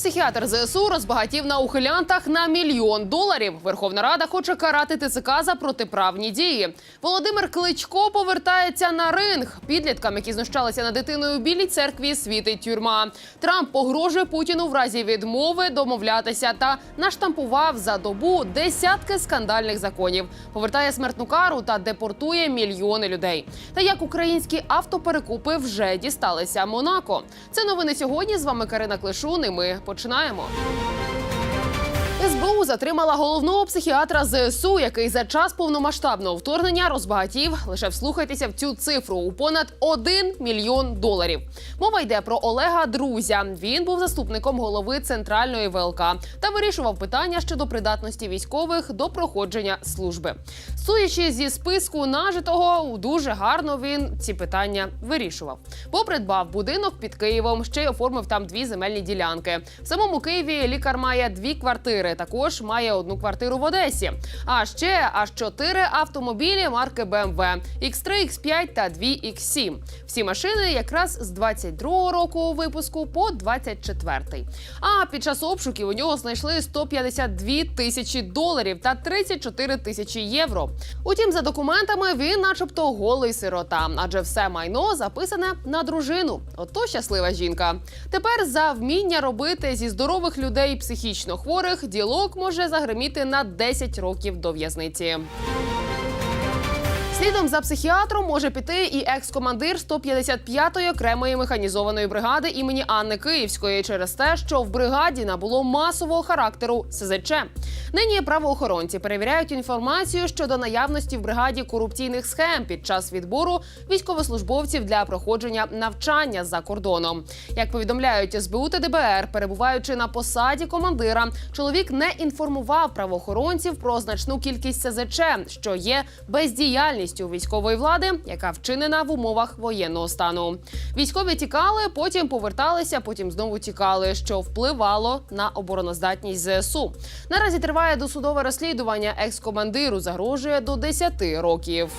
Психіатр ЗСУ розбагатів на ухилянтах на мільйон доларів. Верховна Рада хоче карати ТЦК за протиправні дії. Володимир Кличко повертається на ринг. Підліткам, які знущалися над дитиною білій церкві, світить тюрма. Трамп погрожує Путіну в разі відмови домовлятися та наштампував за добу десятки скандальних законів. Повертає смертну кару та депортує мільйони людей. Та як українські автоперекупи вже дісталися Монако. Це новини сьогодні. З вами Карина Клишун. І ми починаємо. СБУ затримала головного психіатра ЗСУ, який за час повномасштабного вторгнення розбагатів. Лише вслухайтеся в цю цифру у понад 1 мільйон доларів. Мова йде про Олега Друзя. Він був заступником голови центральної ВЛК та вирішував питання щодо придатності військових до проходження служби. Судячи зі списку нажитого, дуже гарно він ці питання вирішував. Бо придбав будинок під Києвом, ще й оформив там дві земельні ділянки. В самому Києві лікар має дві квартири. Також має одну квартиру в Одесі. А ще аж чотири автомобілі марки BMW X3, X5 та 2 X7. Всі машини якраз з 22-го року випуску по 24-й. А під час обшуків у нього знайшли 152 тисячі доларів та 34 тисячі євро. Утім, за документами він, начебто, голий сирота, адже все майно записане на дружину. Ото щаслива жінка. Тепер за вміння робити зі здорових людей психічно хворих ділок може загриміти на 10 років до в'язниці. Слідом за психіатром може піти і екс-командир 155-ї окремої механізованої бригади імені Анни Київської через те, що в бригаді набуло масового характеру СЗЧ. Нині правоохоронці перевіряють інформацію щодо наявності в бригаді корупційних схем під час відбору військовослужбовців для проходження навчання за кордоном. Як повідомляють СБУ та ДБР, перебуваючи на посаді командира, чоловік не інформував правоохоронців про значну кількість СЗЧ, що є бездіяльністю військової влади, яка вчинена в умовах воєнного стану. Військові тікали, потім поверталися, потім знову тікали, що впливало на обороноздатність ЗСУ. Наразі триває досудове розслідування. Екс-командиру загрожує до 10 років.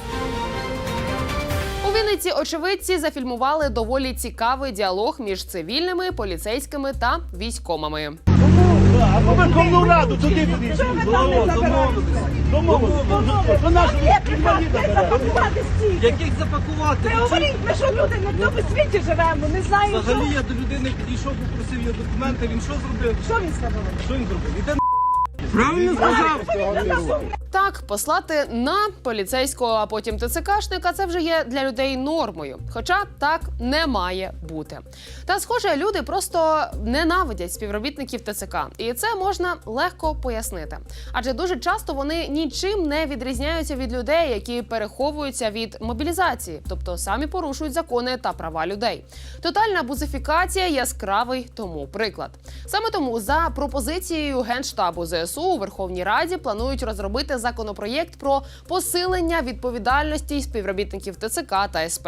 У Вінниці очевидці зафільмували доволі цікавий діалог між цивільними, поліцейськими та військомами. А Верховну Раду туди підійшли. Що ви там не забираєте? Домовились. До нашого інваліда беремо. Запакувати стільки. Яких запакувати? Ви говоріть, ми що люди на цьому світі живемо, не знаємо. Взагалі я до людини підійшов, попросив його документи. Він що зробив? Що він сказав? Що він зробив? Іде Правильно сказав. Так, послати на поліцейського, а потім ТЦКшника це вже є для людей нормою. Хоча так не має бути. Та схоже, люди просто ненавидять співробітників ТЦК, і це можна легко пояснити. Адже дуже часто вони нічим не відрізняються від людей, які переховуються від мобілізації, тобто самі порушують закони та права людей. Тотальна бузифікація яскравий тому приклад. Саме тому за пропозицією генштабу ЗСУ у Верховній Раді планують розробити законопроєкт про посилення відповідальності співробітників ТЦК та СП,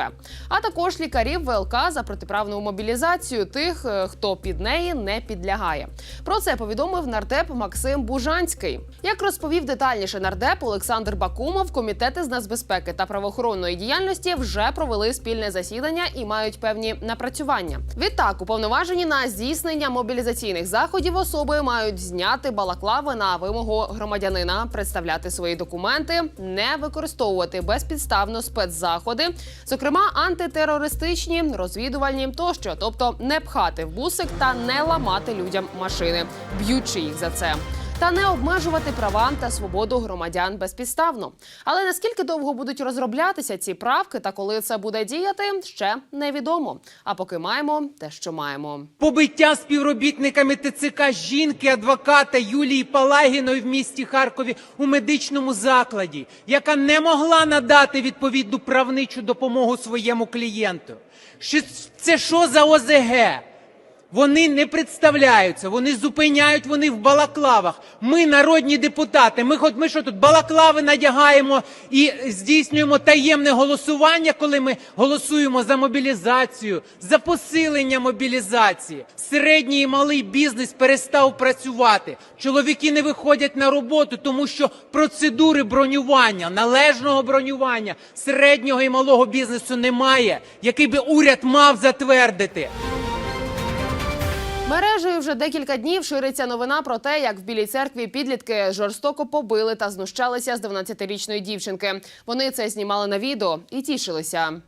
а також лікарів ВЛК за протиправну мобілізацію тих, е, хто під неї не підлягає. Про це повідомив нардеп Максим Бужанський. Як розповів детальніше нардеп Олександр Бакумов, комітети з нацбезпеки та правоохоронної діяльності вже провели спільне засідання і мають певні напрацювання. Відтак, уповноважені на здійснення мобілізаційних заходів особи мають зняти балаклави на вимогу громадянина, представляти свої документи, не використовувати безпідставно спецзаходи, зокрема антитерористичні, розвідувальні тощо, тобто не пхати в бусик та не ламати людям машини, б'ючи їх за це. Та не обмежувати права та свободу громадян безпідставно. Але наскільки довго будуть розроблятися ці правки та коли це буде діяти, ще невідомо. А поки маємо те, що маємо. побиття співробітниками ТЦК жінки адвоката Юлії Палагіної в місті Харкові у медичному закладі, яка не могла надати відповідну правничу допомогу своєму клієнту. Це що за ОЗГ? Вони не представляються, вони зупиняють вони в балаклавах. Ми народні депутати. Ми хоч ми що тут балаклави надягаємо і здійснюємо таємне голосування, коли ми голосуємо за мобілізацію, за посилення мобілізації. Середній і малий бізнес перестав працювати. Чоловіки не виходять на роботу, тому що процедури бронювання, належного бронювання середнього і малого бізнесу немає, який би уряд мав затвердити. Мережею вже декілька днів шириться новина про те, як в білій церкві підлітки жорстоко побили та знущалися з 12-річної дівчинки. Вони це знімали на відео і тішилися.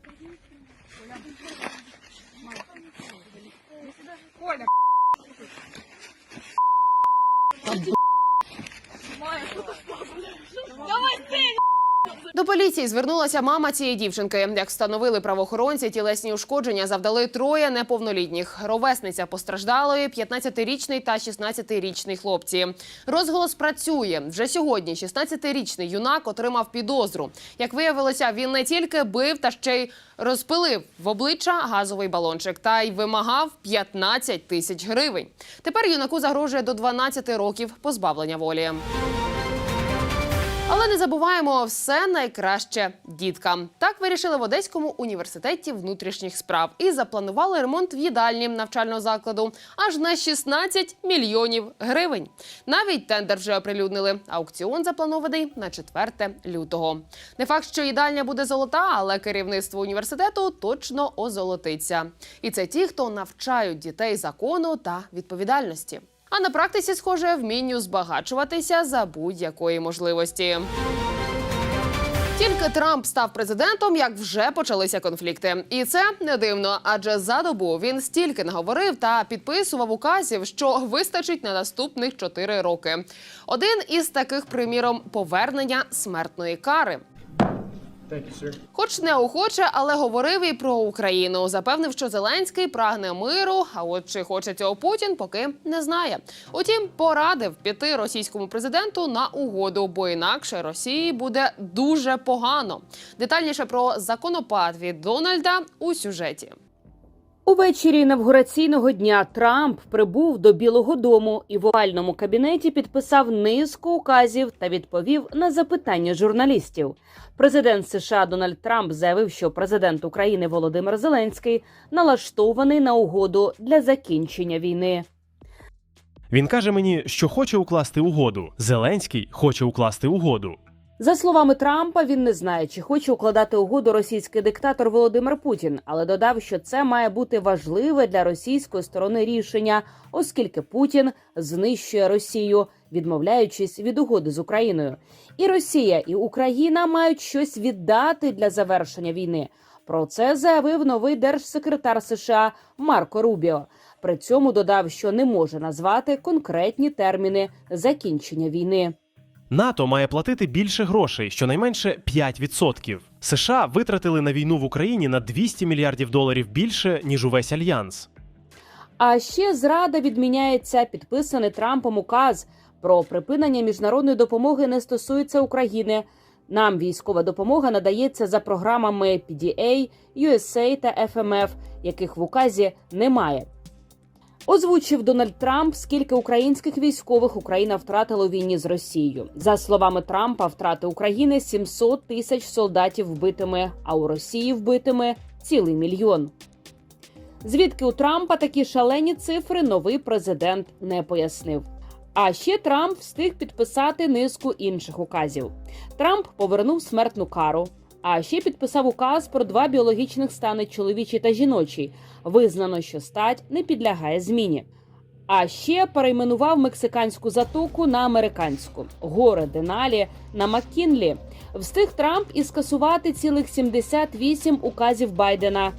До поліції звернулася мама цієї дівчинки. Як встановили правоохоронці, тілесні ушкодження завдали троє неповнолітніх. Ровесниця постраждалої, 15-річний та 16-річний хлопці. Розголос працює вже сьогодні. 16-річний юнак отримав підозру. Як виявилося, він не тільки бив та ще й розпилив в обличчя газовий балончик та й вимагав 15 тисяч гривень. Тепер юнаку загрожує до 12 років позбавлення волі. Але не забуваємо все найкраще діткам. Так вирішили в Одеському університеті внутрішніх справ і запланували ремонт в їдальні навчального закладу аж на 16 мільйонів гривень. Навіть тендер вже оприлюднили. Аукціон запланований на 4 лютого. Не факт, що їдальня буде золота, але керівництво університету точно озолотиться. І це ті, хто навчають дітей закону та відповідальності. А на практиці, схоже, вмінню збагачуватися за будь-якої можливості. Тільки Трамп став президентом, як вже почалися конфлікти, і це не дивно, адже за добу він стільки наговорив та підписував указів, що вистачить на наступних чотири роки. Один із таких, приміром, повернення смертної кари. Хоч неохоче, але говорив і про Україну. Запевнив, що Зеленський прагне миру. А от чи хоче цього Путін, поки не знає. Утім, порадив піти російському президенту на угоду, бо інакше Росії буде дуже погано. Детальніше про законопад від Дональда у сюжеті. Увечері інавгураційного дня Трамп прибув до Білого Дому і в овальному кабінеті підписав низку указів та відповів на запитання журналістів. Президент США Дональд Трамп заявив, що президент України Володимир Зеленський налаштований на угоду для закінчення війни. Він каже мені, що хоче укласти угоду. Зеленський хоче укласти угоду. За словами Трампа, він не знає, чи хоче укладати угоду російський диктатор Володимир Путін, але додав, що це має бути важливе для російської сторони рішення, оскільки Путін знищує Росію, відмовляючись від угоди з Україною. І Росія, і Україна мають щось віддати для завершення війни. Про це заявив новий держсекретар США Марко Рубіо. При цьому додав, що не може назвати конкретні терміни закінчення війни. НАТО має платити більше грошей, щонайменше 5%. США витратили на війну в Україні на 200 мільярдів доларів більше ніж увесь альянс. А ще зрада відміняється підписаний Трампом указ про припинення міжнародної допомоги не стосується України. Нам військова допомога надається за програмами PDA, USA та FMF, яких в указі немає. Озвучив Дональд Трамп, скільки українських військових Україна втратила у війні з Росією. За словами Трампа, втрати України 700 тисяч солдатів вбитими, а у Росії вбитими цілий мільйон. Звідки у Трампа такі шалені цифри новий президент не пояснив. А ще Трамп встиг підписати низку інших указів. Трамп повернув смертну кару. А ще підписав указ про два біологічних стани чоловічий та жіночий. Визнано, що стать не підлягає зміні. А ще перейменував мексиканську затоку на американську, гори Деналі на Маккінлі. Встиг Трамп і скасувати цілих 78 указів Байдена.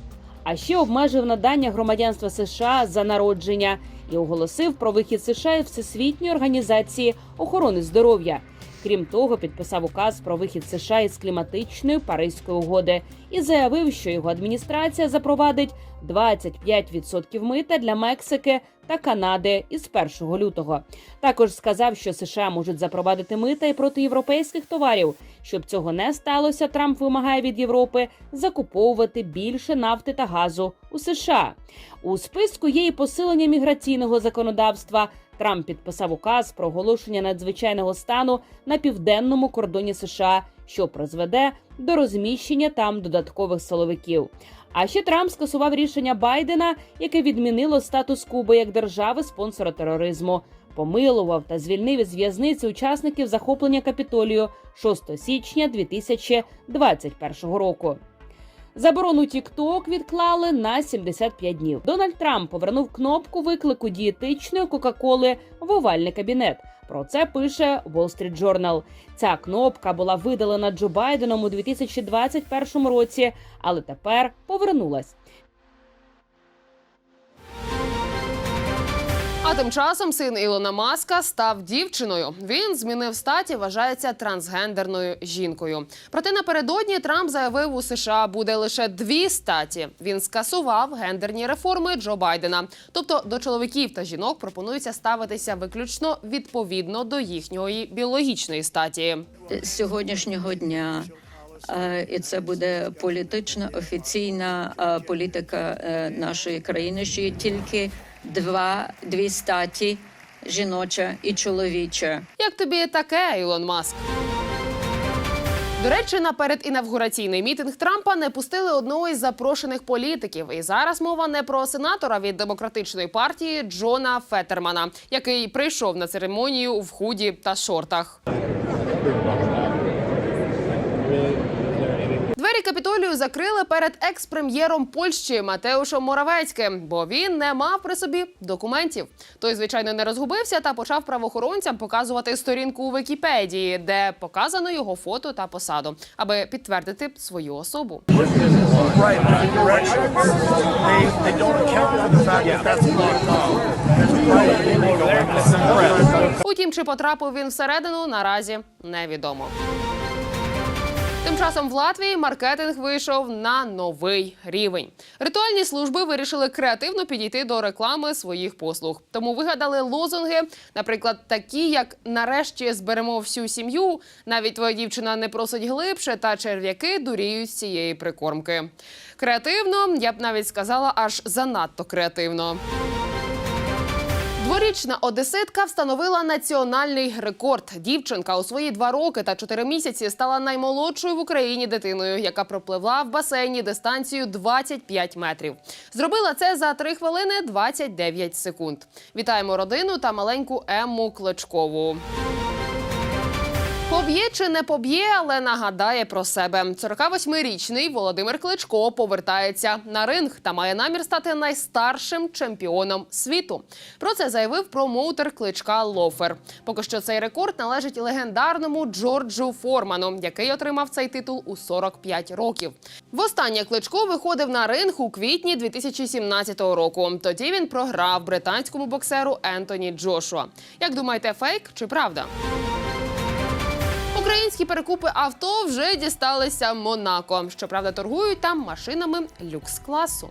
А ще обмежив надання громадянства США за народження і оголосив про вихід США із Всесвітньої організації охорони здоров'я. Крім того, підписав указ про вихід США із кліматичної Паризької угоди і заявив, що його адміністрація запровадить 25% мита для Мексики та Канади із 1 лютого. Також сказав, що США можуть запровадити мита і проти європейських товарів. Щоб цього не сталося, Трамп вимагає від Європи закуповувати більше нафти та газу у США. У списку є і посилення міграційного законодавства. Трамп підписав указ про оголошення надзвичайного стану на південному кордоні США, що призведе до розміщення там додаткових силовиків. А ще Трамп скасував рішення Байдена, яке відмінило статус Куби як держави спонсора тероризму. Помилував та звільнив із в'язниці учасників захоплення капітолію 6 січня 2021 року. Заборону TikTok відклали на 75 днів. Дональд Трамп повернув кнопку виклику дієтичної Кока-Коли в овальний кабінет. Про це пише Wall Street Journal. Ця кнопка була видалена Джо Байденом у 2021 році, але тепер повернулась. А тим часом син Ілона Маска став дівчиною. Він змінив статі, вважається трансгендерною жінкою. Проте напередодні Трамп заявив, у США буде лише дві статі. Він скасував гендерні реформи Джо Байдена. Тобто до чоловіків та жінок пропонується ставитися виключно відповідно до їхньої біологічної статі. з сьогоднішнього дня. Е, І це буде політична офіційна е, політика е, нашої країни, що є тільки два дві статі жіноча і чоловіча. Як тобі таке, Ілон Маск? До речі, на передінавгураційний мітинг Трампа не пустили одного із запрошених політиків. І зараз мова не про сенатора від демократичної партії Джона Феттермана, який прийшов на церемонію в худі та шортах. Капітолію закрили перед екс-прем'єром Польщі Матеушем Моравецьким, бо він не мав при собі документів. Той, звичайно, не розгубився та почав правоохоронцям показувати сторінку у Вікіпедії, де показано його фото та посаду, аби підтвердити свою особу. Утім, чи потрапив він всередину, наразі невідомо. Часом в Латвії маркетинг вийшов на новий рівень. Ритуальні служби вирішили креативно підійти до реклами своїх послуг. Тому вигадали лозунги, наприклад, такі, як нарешті зберемо всю сім'ю, навіть твоя дівчина не просить глибше, та черв'яки дуріють з цієї прикормки. Креативно, я б навіть сказала, аж занадто креативно. Дворічна одеситка встановила національний рекорд. Дівчинка у свої два роки та чотири місяці стала наймолодшою в Україні дитиною, яка пропливла в басейні дистанцію 25 метрів. Зробила це за 3 хвилини 29 секунд. Вітаємо родину та маленьку Емму Кличкову. Поб'є чи не поб'є, але нагадає про себе. 48-річний Володимир Кличко повертається на ринг та має намір стати найстаршим чемпіоном світу. Про це заявив промоутер кличка Лофер. Поки що цей рекорд належить легендарному Джорджу Форману, який отримав цей титул у 45 років. Востаннє кличко виходив на ринг у квітні 2017 року. Тоді він програв британському боксеру Ентоні Джошуа. Як думаєте, фейк чи правда? Українські перекупи авто вже дісталися Монако. Щоправда, торгують там машинами люкс-класу.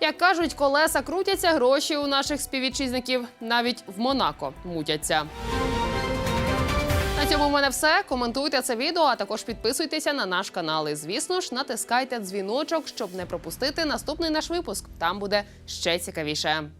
Як кажуть, колеса крутяться, гроші у наших співвітчизників навіть в Монако мутяться. На цьому в мене все. Коментуйте це відео, а також підписуйтеся на наш канал. І звісно ж, натискайте дзвіночок, щоб не пропустити наступний наш випуск. Там буде ще цікавіше.